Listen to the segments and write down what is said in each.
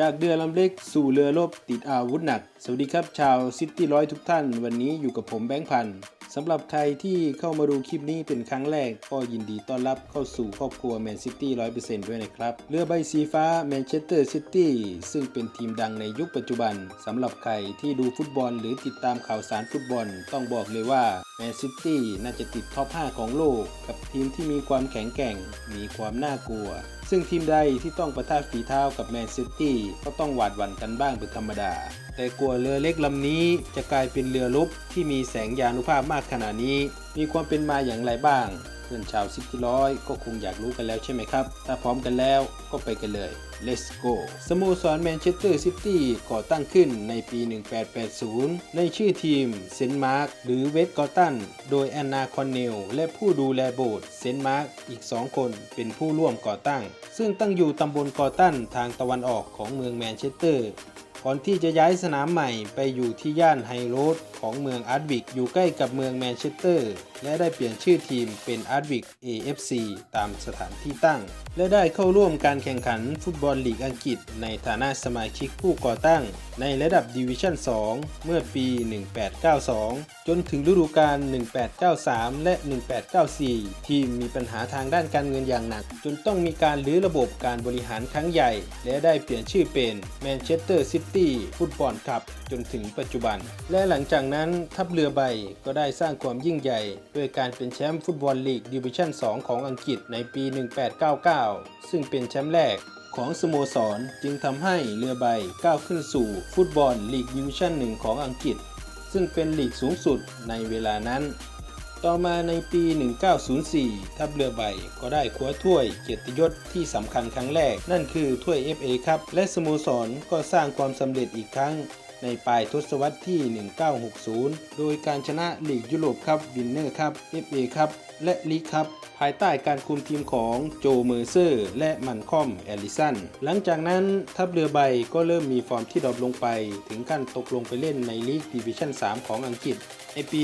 จากเรือลำเล็กสู่เรือรบติดอาวุธหนัก สวัสดีครับชาวซิตี้ร้อยทุกท่าน วันนี้อยู่กับผมแบงค์พันธ์สำหรับใครที่เข้ามาดูคลิปนี้เป็นครั้งแรก ก็ยินดีต้อนรับเข้าสู่ครอบครัวแมนซิตี้ร้อยเปอร์เซ็นต์ด้วยนะครับ เรือใบสีฟ้าแมนเชสเตอร์ซิตี้ซึ่งเป็นทีมดังในยุคปัจจุบัน สำหรับใครที่ดูฟุตบอลหรือติดตามข่าวสารฟุตบอล ต้องบอกเลยว่าแมนซิตี้น่าจะติดท็อป 5 ของโลก กับทีมที่มีความแข็งแกร่ง มีความน่ากลัว ซึ่งทีมใดที่ต้องประทะฝีเท้ากับแมนซิตี้ก็ต้องหวาดหวั่นกันบ้างเป็นธรรมดา แต่กลัวเรือเล็กลำนี้จะกลายเป็นเรือรบที่มีแสงยานุภาพมากขนาดนี้ มีความเป็นมาอย่างไรบ้าง เพื่อนชาวซิตี้ร้อยก็คงอยากรู้กันแล้วใช่ไหมครับ ถ้าพร้อมกันแล้วก็ไปกันเลย let's go สโมสรแมนเชสเตอร์ซิตี้ก่อตั้งขึ้นในปี 1880 ในชื่อทีมเซนต์มาร์กหรือเวสกอตัน โดยแอนนาคอนเนลและผู้ดูแลโบสถ์เซนต์มาร์กอีก 2 คนเป็นผู้ร่วมก่อตั้ง ซึ่งตั้งอยู่ตำบลกอตันทางตะวันออกของเมืองแมนเชสเตอร์ก่อนที่จะย้ายสนามใหม่ไปอยู่ที่ย่านไฮโรดของเมืองอาร์ดวิกอยู่ใกล้กับเมืองแมนเชสเตอร์ และได้เปลี่ยนชื่อทีมเป็นอาร์ดวิก AFC ตามสถานที่ตั้ง และได้เข้าร่วมการแข่งขันฟุตบอลลีกอังกฤษ ในฐานะสมาชิกผู้ก่อตั้ง ในระดับดิวิชั่น 2 เมื่อปี 1892 จนถึงฤดูกาล 1893 และ 1894 ทีมมีปัญหาทางด้านการเงินอย่างหนัก จนต้องมีการรื้อระบบการบริหารครั้งใหญ่ และได้เปลี่ยนชื่อเป็นแมนเชสเตอร์ซิตี้ฟุตบอลคลับจนถึงปัจจุบัน และหลังจากจากนั้นทัพเรือใบก็ได้สร้างความยิ่งใหญ่ ด้วยการเป็นแชมป์ฟุตบอลลีกดิวิชั่น 2 ของอังกฤษในปี 1899 ซึ่งเป็นแชมป์แรกของสโมสรจึงทำให้เรือใบก้าวขึ้นสู่ฟุตบอลลีกดิวิชั่น 1 ของอังกฤษ ซึ่งเป็นลีกสูงสุดในเวลานั้น ต่อมาในปี 1904 ทัพเรือใบก็ได้คว้าถ้วยเกียรติยศที่สำคัญครั้งแรก นั่นคือถ้วย FA ครับ และสโมสรก็สร้างความสำเร็จอีกครั้ง ในปลายทศวรรษที่ 1960 โดยการชนะลีกยุโรปครับวินเนอร์ครับ FA ครับและลีกครับภายใต้การคุมทีมของโจเมอร์เซอร์ และมันคอมแอลลิสันหลังจากนั้นทัพเรือใบก็เริ่มมีฟอร์มที่ดรอปลงไป ถึงขั้นตกลงไปเล่นในลีกดิวิชั่น 3 ของอังกฤษ ในปี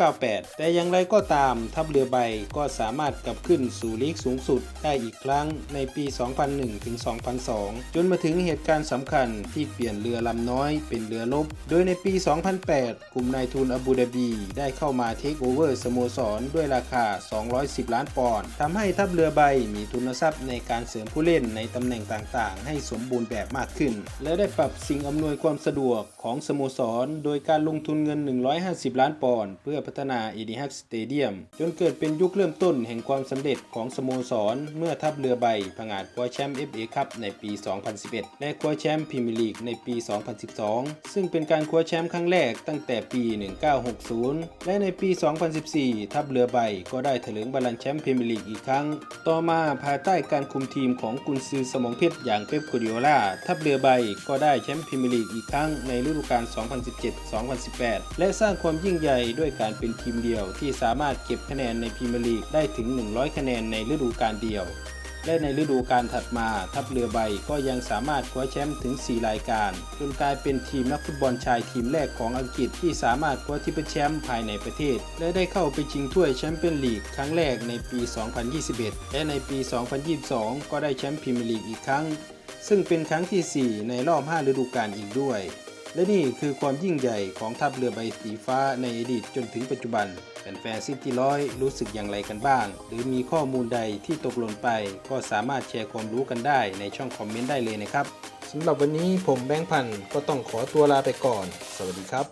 1998 แต่อย่างไรก็ตามทัพเรือใบก็สามารถกลับขึ้นสู่ลีกสูงสุดได้อีกครั้งในปี 2001 ถึง 2002 จนมาถึงเหตุการณ์สำคัญที่เปลี่ยนเรือลำน้อยเป็นเรือรบโดยในปี 2008 กลุ่มนายทุนอาบูดาบีได้เข้ามาเทคโอเวอร์สโมสรด้วยราคา 210 ล้านปอนด์ทำให้ทัพเรือใบมีทุนทรัพย์ในการเสริมผู้เล่นในตำแหน่งต่างๆ ให้สมบูรณ์แบบมากขึ้น และได้ปรับสิ่งอำนวยความสะดวกของสโมสร โดยการลงทุนเงิน 150 ล้านปอนด์เพื่อพัฒนาอีดีฮับสเตเดียมจนเกิดเป็นยุคเริ่มต้นแห่งความสำเร็จของสโมสร เมื่อทัพเรือใบผงาดคว้าแชมป์ FA คัพในปี 2011 และคว้าแชมป์พรีเมียร์ลีกในปี 2012 ซึ่งเป็นการคว้าแชมป์ครั้งแรกตั้งแต่ปี 1960 และในปี 2014 ทัพเรือใบก็ได้ถลิงบอลลันแชมป์พรีเมียร์ลีกอีกครั้ง ต่อมาภายใต้การคุมทีมของกุนซือสมองเพชรอย่างเป๊ปกัวดิโอลาทัพเรือใบก็ได้แชมป์พรีเมียร์ลีกอีกครั้งในฤดูกาล 2017-2018 และสร้างความยิ่งใหญ่ด้วยการเป็นทีมเดียวที่สามารถเก็บคะแนนในพรีเมียร์ลีกได้ถึง 100 คะแนนในฤดูกาลเดียว และในฤดูกาลถัดมาทัพเรือใบก็ยังสามารถคว้าแชมป์ถึง 4 รายการ จนกลายเป็นทีมนักฟุตบอลชายทีมแรกของอังกฤษที่สามารถคว้าทิปเปิลแชมป์ภายในประเทศ และได้เข้าไปชิงถ้วยแชมเปี้ยนลีกครั้งแรกในปี 2021 และในปี 2022 ก็ได้แชมป์พรีเมียร์ลีกอีกครั้ง ซึ่งเป็นครั้งทีสี่4 ในรอบ 5 ฤดูกาลอีกด้วย และนี่คือความยิ่งใหญ่ของทัพเรือใบสีฟ้าในอดีตจนถึงปัจจุบันแฟนๆซิตี้ร้อยรู้สึกอย่างไรกันบ้าง หรือมีข้อมูลใดที่ตกหล่นไป ก็สามารถแชร์ความรู้กันได้ในช่องคอมเมนต์ได้เลยนะครับสำหรับวันนี้ผมแบงค์พันก็ต้องขอตัวลาไปก่อน สวัสดีครับ